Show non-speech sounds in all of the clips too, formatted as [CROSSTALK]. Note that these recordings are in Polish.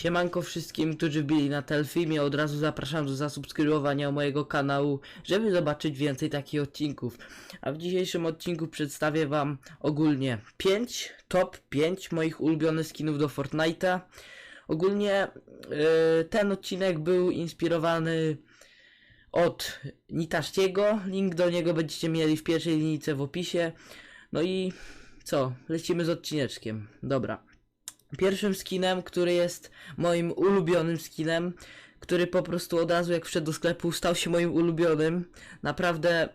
Siemanko wszystkim, którzy byli na Telfilmie, od razu zapraszam do zasubskrybowania mojego kanału, żeby zobaczyć więcej takich odcinków. A w dzisiejszym odcinku przedstawię wam ogólnie 5, top 5 moich ulubionych skinów do Fortnite'a. Ogólnie yy, ten odcinek był inspirowany od Nitasztiego, link do niego będziecie mieli w pierwszej linijce w opisie. No i co, lecimy z odcineczkiem, dobra. Pierwszym skinem, który jest moim ulubionym skinem, który po prostu od razu jak wszedł do sklepu stał się moim ulubionym. Naprawdę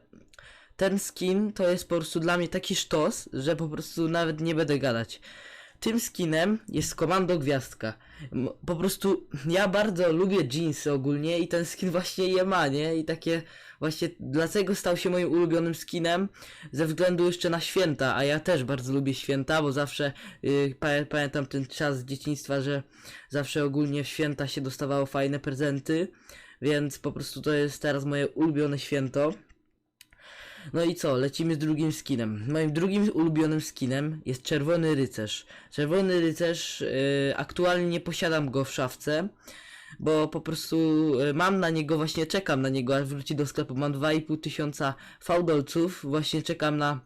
ten skin to jest po prostu dla mnie taki sztos, że po prostu nawet nie będę gadać. Tym skinem jest Komando Gwiazdka. Po prostu ja bardzo lubię jeansy ogólnie i ten skin właśnie je ma, nie? I takie właśnie dlatego stał się moim ulubionym skinem ze względu jeszcze na święta, a ja też bardzo lubię święta, bo zawsze yy, pa- pamiętam ten czas z dzieciństwa, że zawsze ogólnie w święta się dostawało fajne prezenty, więc po prostu to jest teraz moje ulubione święto. No i co, lecimy z drugim skinem. Moim drugim ulubionym skinem jest Czerwony Rycerz. Czerwony Rycerz, yy, aktualnie nie posiadam go w szafce, bo po prostu y, mam na niego, właśnie czekam na niego, aż wróci do sklepu. Mam 2,5 tysiąca fałdolców, właśnie czekam na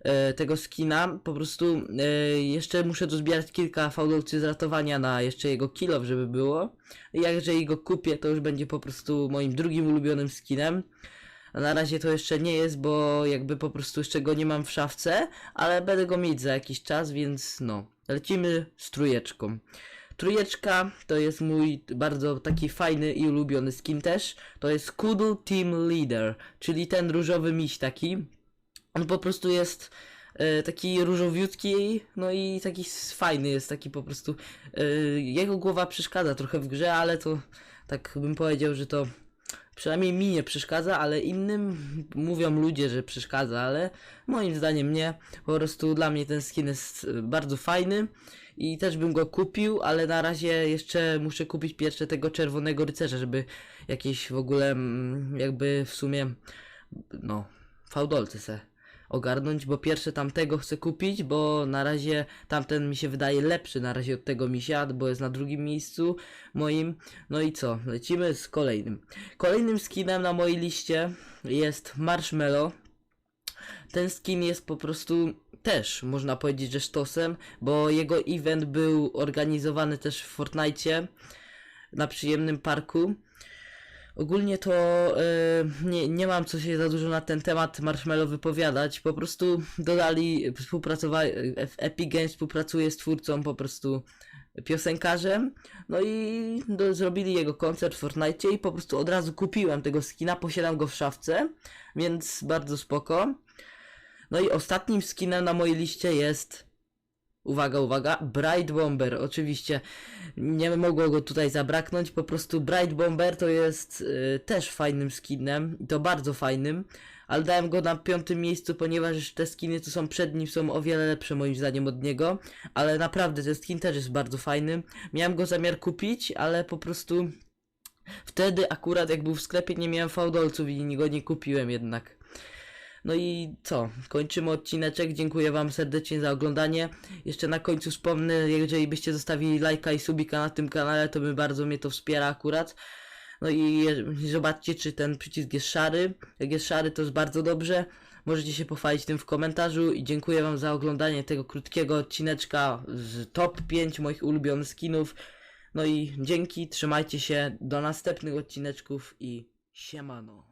e, tego skina. Po prostu e, jeszcze muszę dozbierać kilka fałdolców z ratowania na jeszcze jego kilow, żeby było. I jak jeżeli go kupię, to już będzie po prostu moim drugim ulubionym skinem. Na razie to jeszcze nie jest, bo jakby po prostu jeszcze go nie mam w szafce, ale będę go mieć za jakiś czas, więc no. Lecimy z trójeczką. Trójeczka to jest mój bardzo taki fajny i ulubiony skin też. To jest Kuddle Team Leader, czyli ten różowy miś taki. On po prostu jest e, taki różowiutki, no i taki fajny jest, taki po prostu. E, jego głowa przeszkadza trochę w grze, ale to tak bym powiedział, że to przynajmniej mi nie przeszkadza, ale innym [LAUGHS] mówią ludzie, że przeszkadza, ale moim zdaniem nie. Po prostu dla mnie ten skin jest e, bardzo fajny i też bym go kupił, ale na razie jeszcze muszę kupić pierwsze tego czerwonego rycerza, żeby jakieś w ogóle mm, jakby w sumie no fałdolce se ogarnąć, bo pierwsze tamtego chcę kupić, bo na razie tamten mi się wydaje lepszy na razie od tego misia, bo jest na drugim miejscu moim. No i co? Lecimy z kolejnym. Kolejnym skinem na mojej liście jest Marshmallow. Ten skin jest po prostu też, można powiedzieć, że sztosem, bo jego event był organizowany też w Fortnite na przyjemnym parku. Ogólnie to e, nie, nie mam co się za dużo na ten temat Marshmallow wypowiadać. Po prostu dodali, współpracowali, Epic Games współpracuje z twórcą po prostu piosenkarzem. No i do, zrobili jego koncert w Fortnite i po prostu od razu kupiłem tego skina, posiadam go w szafce, więc bardzo spoko. No i ostatnim skinem na mojej liście jest Uwaga, uwaga, Bright Bomber. Oczywiście nie mogło go tutaj zabraknąć. Po prostu Bright Bomber to jest y, też fajnym skinem to bardzo fajnym, ale dałem go na piątym miejscu, ponieważ te skiny, co są przed nim, są o wiele lepsze moim zdaniem od niego. Ale naprawdę ten skin też jest bardzo fajny. Miałem go zamiar kupić, ale po prostu wtedy akurat jak był w sklepie nie miałem fałdolców i go nie kupiłem jednak. No i co? Kończymy odcineczek. Dziękuję Wam serdecznie za oglądanie. Jeszcze na końcu wspomnę, jeżeli byście zostawili lajka i subika na tym kanale, to by bardzo mnie to wspiera akurat. No i zobaczcie, czy ten przycisk jest szary. Jak jest szary, to jest bardzo dobrze. Możecie się pochwalić tym w komentarzu i dziękuję Wam za oglądanie tego krótkiego odcineczka z top 5 moich ulubionych skinów. No i dzięki, trzymajcie się, do następnych odcineczków i siemano.